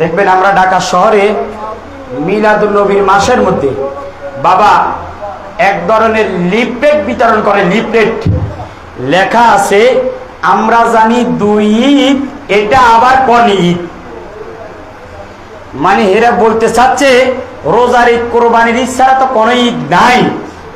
দেখবেন আমরা ঢাকা শহরে মিলাদুল নবীর মাসের মধ্যে বাবা এক ধরনের লিপলেট বিতরণ করে লিপলেট লেখা আছে, আমরা জানি দুই ঈদ, এটা আবার কোন ঈদ? মানে এরা বলতে চাচ্ছে, রোজার ঈদ, কোরবানির ঈদ ছাড়া তো কোনো ঈদ নাই।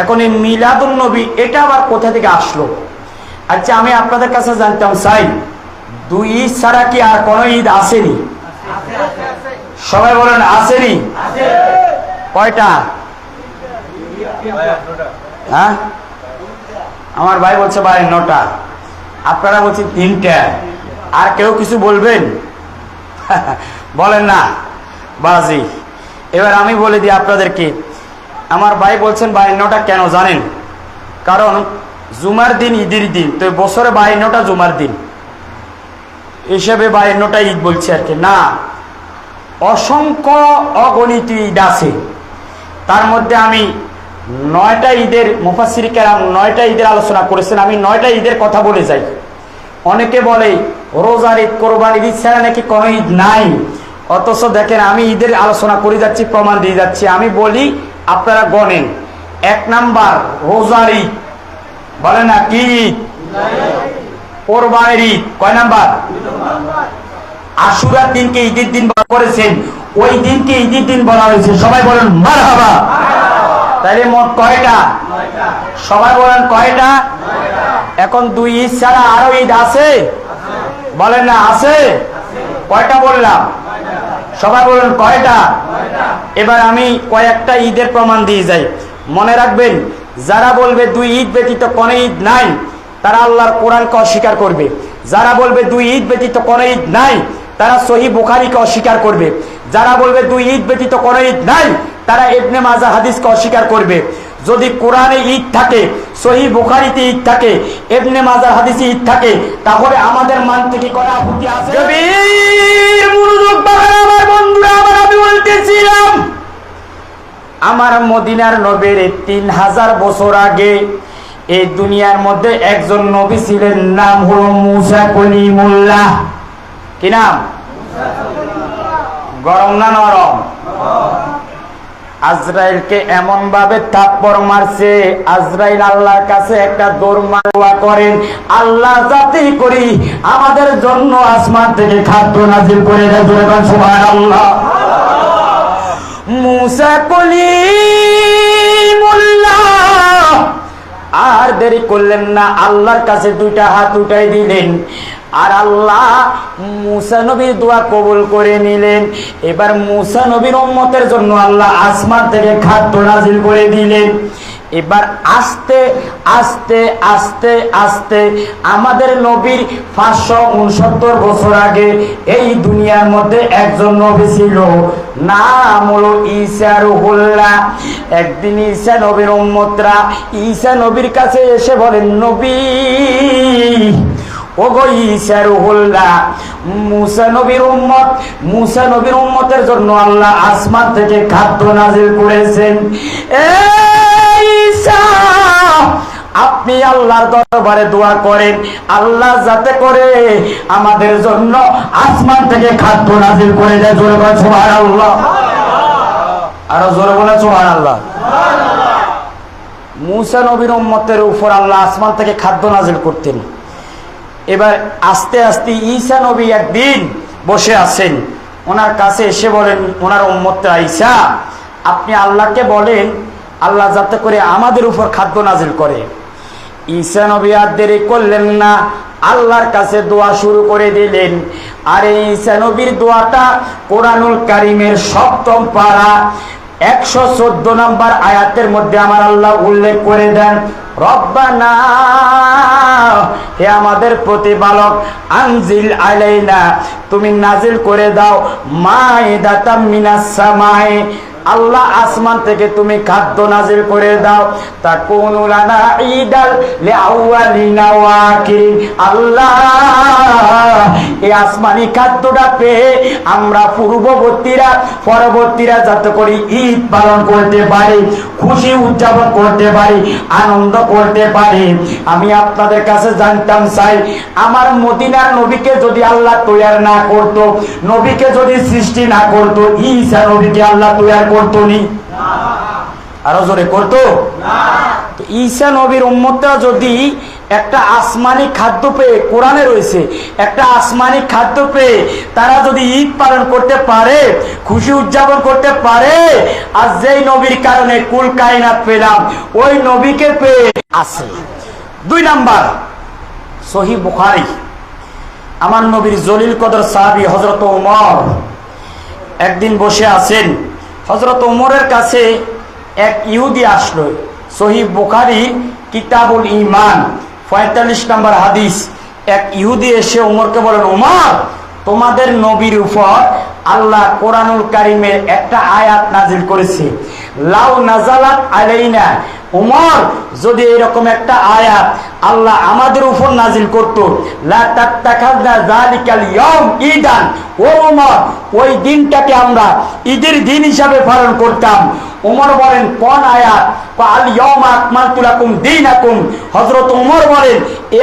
এখন এই মিলাদুল নবী, এটা আবার কোথা থেকে আসলো? আচ্ছা আমি আপনাদের কাছে জানতাম চাই দুই ঈদ ছাড়া কি আর কোনো ঈদ আসেনি? সবাই বলেন, আসেনি। কয়টা? হ্যাঁ? আমার ভাই বলছে, ভাই, নটা। আপনারা বলছি, তিনটা। আর কেউ কিছু বলবেন? বলেন না। বাজি। এবার আমি বলে দিই আপনাদেরকে। আমার ভাই বলছেন বায়ান্নটা কেন জানেন? কারণ জুমার দিন, ঈদের দিন, তো বছরে বায়ান্নটা জুমার দিন। হিসেবে বায়ান্নটা ঈদ বলছে আর কি। না অসংখ্য অগণিত ঈদ আছে। তার মধ্যে আমি নয়টা ঈদের মুফাসির কেরাম নয়টা ঈদের আলোচনা করেছেন আমি নয়টা ঈদের কথা বলে যাই। অনেকে বলে রোজার ঈদ কোরবানির ঈদ ছাড়া নাকি কোনো ঈদ নাই? অথচ দেখেন আমি ঈদের আলোচনা করে যাচ্ছি প্রমাণ দিয়ে যাচ্ছি। আমি বলি আপনারা গণেন। এক নাম্বার রোজার ঈদ। বলে না কি ঈদ? কোরবানির ঈদ। কয় নাম্বার। আশুরার দিনকে ঈদের দিন বলা করেছেন, ওই দিনকে ঈদের দিন বলা হয়েছে। সবাই বলেন মার হাবা তাইলে মোট কয়টা? সবাই বলেন, কয়টা? এখন দুই ঈদ ছাড়া আরও ঈদ আছে? বলেন না, আছে? কয়টা বললাম? সবাই বলেন, কয়টা? এবার আমি কয়েকটা ঈদের প্রমাণ দিয়ে যাই। মনে রাখবেন, যারা বলবে দুই ঈদ ব্যতীত কোনো ঈদ নাই, তারা আল্লাহর কোরআনকে অস্বীকার করবে। যারা বলবে দুই ঈদ ব্যতীত কোনো ঈদ নাই তারা সহি বুখারিকে অস্বীকার করবে। যারা বলবে দুই ঈদ ব্যতীত কোনো ঈদ নাই তারা এবনে মাজা হাদিসকে অস্বীকার করবে। যদি কোরআনে ঈদ থাকে সহি বুখারিতে ঈদ থাকে এবনে মাজার হাদিসে ঈদ থাকে তাহলে আমাদের মান থেকে করা আপত্তি আছে? আমার বন্ধুরা আমার আমি বলতেছিলাম। আমার মদিনার নবীর তিন হাজার বছর আগে এই দুনিয়ার মধ্যে একজন নবী ছিলেন নাম হলো মুসা কলিমুল্লাহ। কি নাম? গরম না নরম? আজরাইলকে এমন ভাবে মারছে, আজরাইল আল্লাহর কাছে একটা দৌড় করেন, আল্লাহ যাতে করি আমাদের জন্য আসমান থেকে খাদ্য নাজিল করে দেয় সুবহানাল্লাহ। মুসা কলিমুল্লাহ। আর দেরি করলেন না, আল্লাহর কাছে দুইটা হাত উঠাই দিলেন। আর আল্লাহ মুসা নবীর দোয়া কবুল করে নিলেন। এবার মুসা নবীর উম্মতের জন্য আল্লাহ আসমান থেকে খাদ্য নাজিল করে দিলেন। এবার আস্তে আস্তে আস্তে আস্তে আমাদের নবীর পাঁচশো উনসত্তর বছর আগে এই দুনিয়ার মধ্যে একজন নবী ছিল। নাম হলো ঈসা রুহুল্লাহ। একদিন ঈশা নবীর উম্মতরা ঈসা নবীর কাছে এসে বলেন, নবী জন্য আল্লাহ আসমান থেকে খাদ্য নাজিল করেছেন। আপনি আল্লাহর দরবারে দোয়া করেন, আল্লাহ যাতে করে আমাদের জন্য আসমান থেকে খাদ্য নাজিল করে দেয়। জোরে বলে সুবহানাল্লাহ। আরও জোরে বলে সুবহানাল্লাহ। মুসা নবীর উম্মতের উপর আল্লাহ আসমান থেকে খাদ্য নাজিল করতেন। এবার আস্তে আস্তে ঈসা নবী একদিন বসে আছেন। ওনার কাছে এসে বলেন, ওনার উম্মতরা ঈসা, আপনি আল্লাহকে বলেন, আল্লাহ যাতে করে আমাদের উপর খাদ্য নাজিল করে। ঈসা নবী আর দেরি করলেন না, আল্লাহর কাছে দোয়া শুরু করে দিলেন। আর এই নবীর দোয়াটা কোরআনুল কারিমের সপ্তম পাড়া একশো চোদ্দ নম্বর আয়াতের মধ্যে আমার আল্লাহ উল্লেখ করে দেন, রব্বানা হে আমাদের প্রতিপালক আনজিল আলাইনা তুমি নাজিল করে দাও মায়ে দাতা মিনাস সামায়ে আল্লাহ আসমান থেকে তুমি খাদ্য নাজিল করে দাও। তা কোন পেয়ে আমরা পূর্ববর্তীরা ঈদ পালন করতে পারি, খুশি উদযাপন করতে পারি, আনন্দ করতে পারি। আমি আপনাদের কাছে জানতাম চাই আমার মদিনার নবীকে যদি আল্লাহ তৈয়ার না করতো, নবীকে যদি সৃষ্টি না করতো, ঈসা নবীকে আল্লাহ তৈয়ার করতো নি? আরও জোরে করতো? ঈসা নবীর উম্মতরা যদি একটা আসমানি খাদ্য পেয়ে কোরআনে রয়েছে একটা আসমানি খাদ্য পেয়ে তারা যদি ঈদ পালন করতে পারে খুশি উদযাপন করতে পারে আর যেই নবীর কারণে কুল কায়নাত পেলাম ওই নবীকে পেয়ে আছে। দুই নাম্বার সহি বুখারি। আমার নবীর জলিল কদর সাহাবি হজরত উমর একদিন বসে আছেন। হজরত উমরের কাছে এক ইহুদি আসলো। সহি বুখারি, কিতাবুল ইমান পঁয়তাল্লিশ নম্বর হাদিস। এক ইহুদি এসে উমরকে বলেন উমর তোমাদের নবীর উপর আল্লাহ কোরআনুল কারিমের একটা আয়াত নাজিল করেছে। লাউ নাজালাত আলাইনা উমর, যদি এরকম একটা আয়াত আল্লাহ আমাদের উপর নাজিল করতো ঈদান, ও উমর, ওই দিনটাকে আমরা ঈদের দিন হিসাবে পালন করতাম। উমর বলেন, কোন আয়াত? বলেন, এই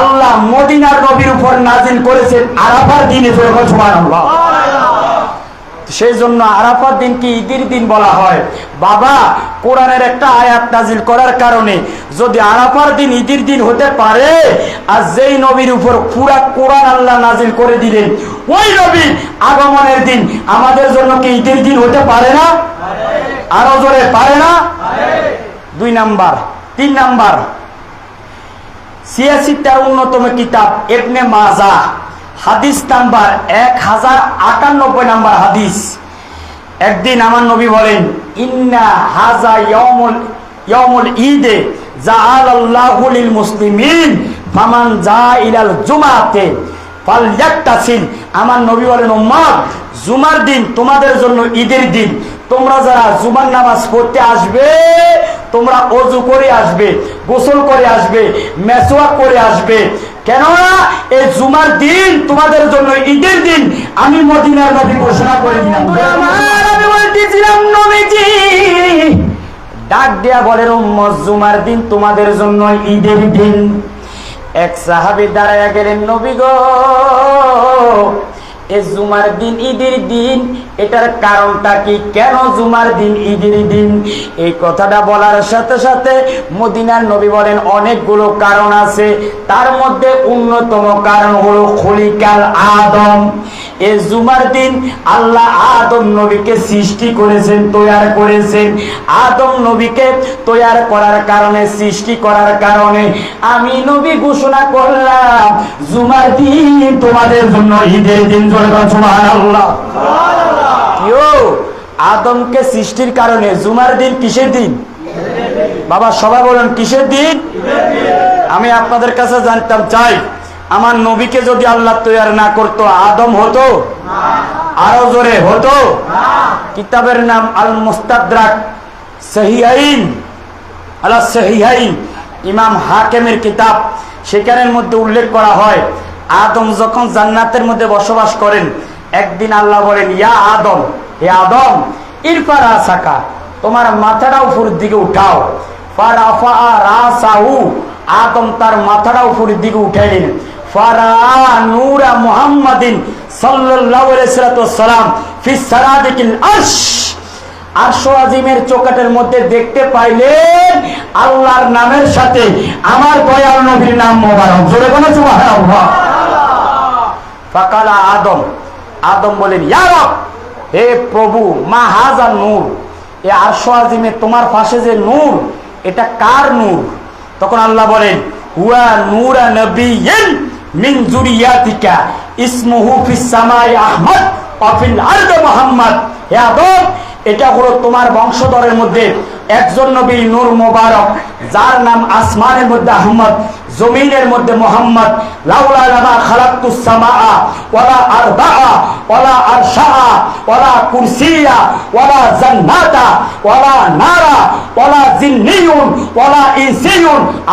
আল্লাহ মদিনার নবীর উপর নাজিল করেছেন আরাফার দিনে সুবহানাল্লাহ। সেই জন্য আরাফার দিনকে ঈদের দিন বলা হয়। বাবা, কোরআনের একটা আয়াত নাজিল করার কারণে যদি আরাফার দিন ঈদের দিন হতে পারে, আর যেই নবীর উপর পুরা কোরআন আল্লাহ নাজিল করে দিলেন, ওই নবীর আগমনের দিন আমাদের জন্য কি ঈদের দিন হতে পারে না? আরও জোরে, পারে না? দুই নাম্বার, তিন নাম্বার। সিয়াসি তার অন্যতম কিতাব এবনে মাজা। হাদিস নাম্বার এক হাজার আটানব্বই নাম্বার হাদিস। একদিন আমার নবী বলেন, ইন্না হাজা ইয়মুল ইয়মুল ঈদে জাআল আল্লাহু লিল মুসলিমিন, ফামান যা ইলাল জুমাতে ফালয়াক্তাসিল। আমার নবী বলেন, উম্মত, জুমার দিন তোমাদের জন্য ঈদের দিন। তোমরা যারা জুমার নামাজ পড়তে আসবে, তোমরা অজু করে আসবে, গোসল করে আসবে মেসোয়া করে আসবে কেননা এই জুমার দিন তোমাদের জন্য ঈদের দিন আমি মদিনার নবী ঘোষণা করে দিলাম। আমি বলতেছিলাম নবীজি ডাক দেয়া বলেন উম্মত জুমার দিন তোমাদের জন্য ঈদের দিন। এক সাহাবি দাঁড়ায় গেলেন নবী গো এ জুমার দিন, ঈদের দিন, এটার কারণটা কি? কেন জুমার দিন, ঈদের দিন? এই কথাটা বলার সাথে সাথে মদিনার নবী বলেন, অনেকগুলো কারণ আছে। তার মধ্যে অন্যতম কারণ হলো খলিকাল আদম। এ জুমার দিন আল্লাহ আদম নবীকে সৃষ্টি করেছেন তৈয়ার করেছেন। আদম নবীকে তৈয়ার করার কারণে সৃষ্টি করার কারণে আমি নবী ঘোষণা করলাম জুমার দিন তোমাদের জন্য ঈদের দিন ইয়ো আদমকে সৃষ্টির কারণে জুমার দিন কিসের দিন? বাবা সবাই বলেন কিসের দিন। আমি আপনাদের কাছে জানতাম চাই। আমার নবীকে যদি আল্লাহ তৈয়ার না করতো, আদম হতো? আরও জোরে হতো? কিতাবের নাম আল মুস্তাদ্রাক সহিয়াইন আল্লাহ সহিহাইন, ইমাম হাকেমের কিতাব। সেখানের মধ্যে উল্লেখ করা হয়, আদম যখন জান্নাতের মধ্যে বসবাস করেন, একদিন আল্লাহ বলেন, ইয়া আদম, হে আদম, ইরফারা সাকা, তোমার মাথাটা উপরের দিকে উঠাও। ফারাফা রাসাহু, আদম তার মাথাটা উপরের দিকে উঠাইলেন। ফারা নূরা মুহাম্মাদিন সাল্লাল্লাহু আলাইহি সাল্লাম ফি চোকাটের মধ্যে দেখতে পাইলেন আল্লাহর নামের সাথে আমার দয়াল নবীর নাম মোবারক। জোরে ফাকালা আদম। আদম বলেন, ইয়া হে প্রভু, মা হাজা নূর, এ আরশো আজিমে তোমার পাশে যে নূর, এটা কার নূর? তখন আল্লাহ বলেন, হুয়া নূরা নবিয়্যিন মিন জুরিয়াতিকা, ইসমুহু ফিস সামাই আহমদ অফিল ফিল মোহাম্মদ। হে আদম, এটা হলো তোমার বংশধরের মধ্যে একজন নবী নূর মোবারক, যার নাম আসমানের মধ্যে আহমদ, জমিনের মধ্যে মোহাম্মদ। লাউলা লামা খালাক্তুস সামাআ ওয়ালা আরদাআ ওয়ালা কুরসিয়া জান্নাতা নারা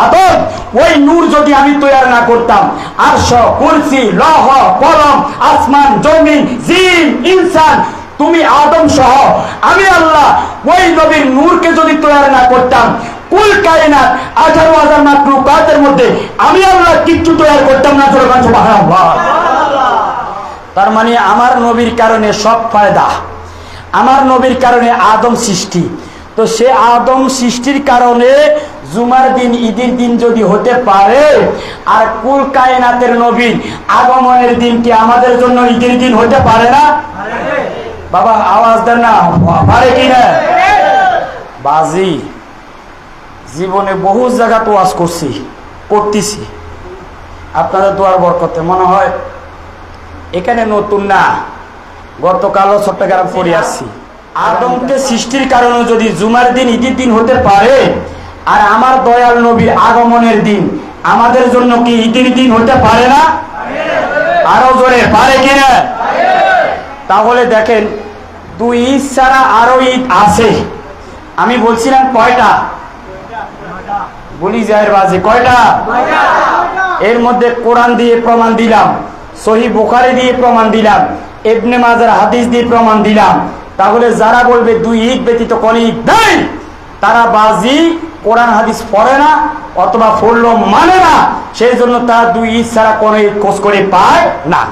আদব ওই নূর যদি আমি তৈরি না করতাম, আরশ, কুরসি, লহ, কলম, আসমান, জমিন, জিন, ইনসান, তুমি আদম সহ, আমি আল্লাহ, ওই নবীর নূরকে যদি তৈরি না করতাম, কুল কায়নাত আঠারো হাজার মাকলুকাতের মধ্যে, আমি আল্লাহ কিচ্ছু তৈরি করতাম না, সুবহানাল্লাহ। তার মানে আমার নবীর কারণে সব ফায়দা। আমার নবীর কারণে আদম সৃষ্টি। তো সে আদম সৃষ্টির কারণে জুমার দিন, ঈদের দিন যদি হতে পারে, আর কুল কায়নাতের নবীর আগমনের দিন কি আমাদের জন্য ঈদের দিন হতে পারে না? বাবা, আওয়াজ দেন না। পারে কি না? বাজি। জীবনে বহু জায়গা তো করছি, করতেছি। আপনাদের দোয়ার বরকতে মনে হয় এখানে নতুন না। গতকালও চট্টগ্রাম পড়ে আসছি। আদমকে সৃষ্টির কারণে যদি জুমার দিন, ঈদের দিন হতে পারে, আর আমার দয়াল নবীর আগমনের দিন, আমাদের জন্য কি ঈদের দিন হতে পারে না? আরও জোরে, পারে কিনা তাহলে দেখেন, দুই ঈদ ছাড়া আরও ঈদ আছে। আমি বলছিলাম কয়টা? বলি যায় বাজে, কয়টা? এর মধ্যে কোরআন দিয়ে প্রমাণ দিলাম। সহি বুখারি দিয়ে প্রমাণ দিলাম এবনে মাজার হাদিস দিয়ে প্রমাণ দিলাম। তাহলে যারা বলবে দুই ঈদ ব্যতীত কোন ঈদ নেই, তারা বাজি, কোরআন, হাদিস পড়ে না অথবা পড়ল মানে না, সেই জন্য তার দুই ঈদ ছাড়া কোনো ঈদ খোঁজ করে পায় না।